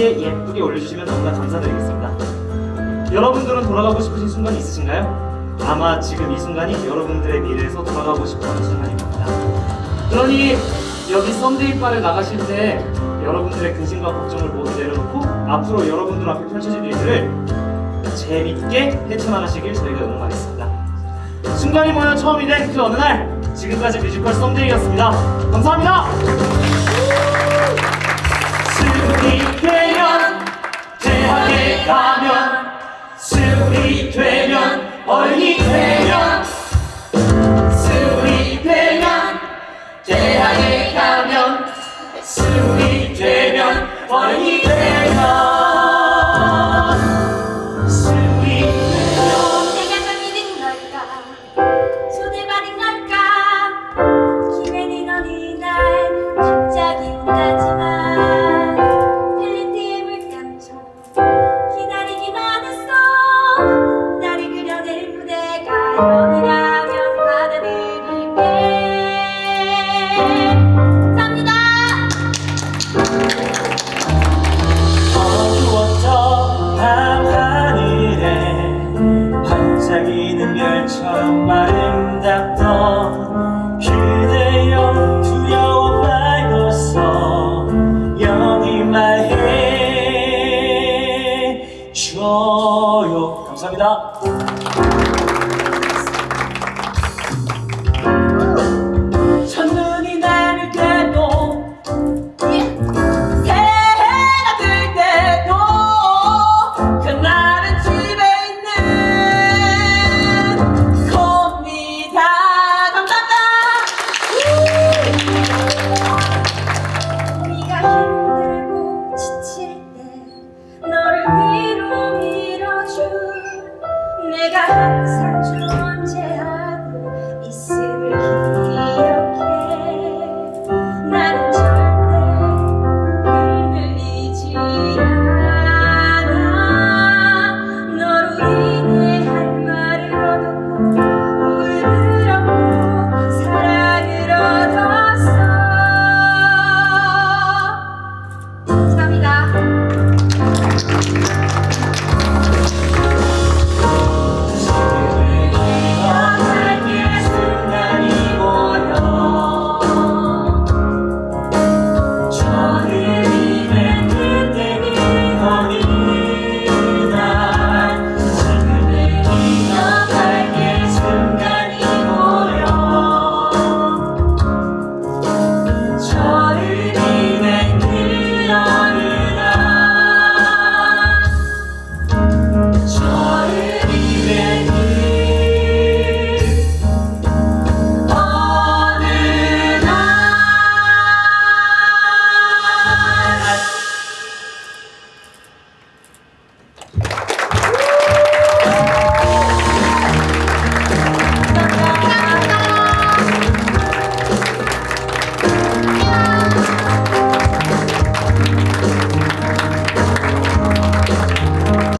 FB에 예쁘게 올려주시면 너무나 감사드리겠습니다. 여러분들은 돌아가고 싶으신 순간이 있으신가요? 아마 지금 이 순간이 여러분들의 미래에서 돌아가고 싶어하는 순간일 겁니다. 그러니 여기 썸데이 바를 나가실 때 여러분들의 근심과 걱정을 모두 내려놓고 앞으로 여러분들 앞에 펼쳐질 일들을 재밌게 헤쳐나가시길 저희가 응원하겠습니다. 순간이 모여 처음이 된 그 어느 날 지금까지 뮤지컬 썸데이였습니다. 감사합니다. Ogni 반짝이는 별처럼 아름답던 그대여 두려워 말고서 여기만 해줘요 감사합니다 Christmas.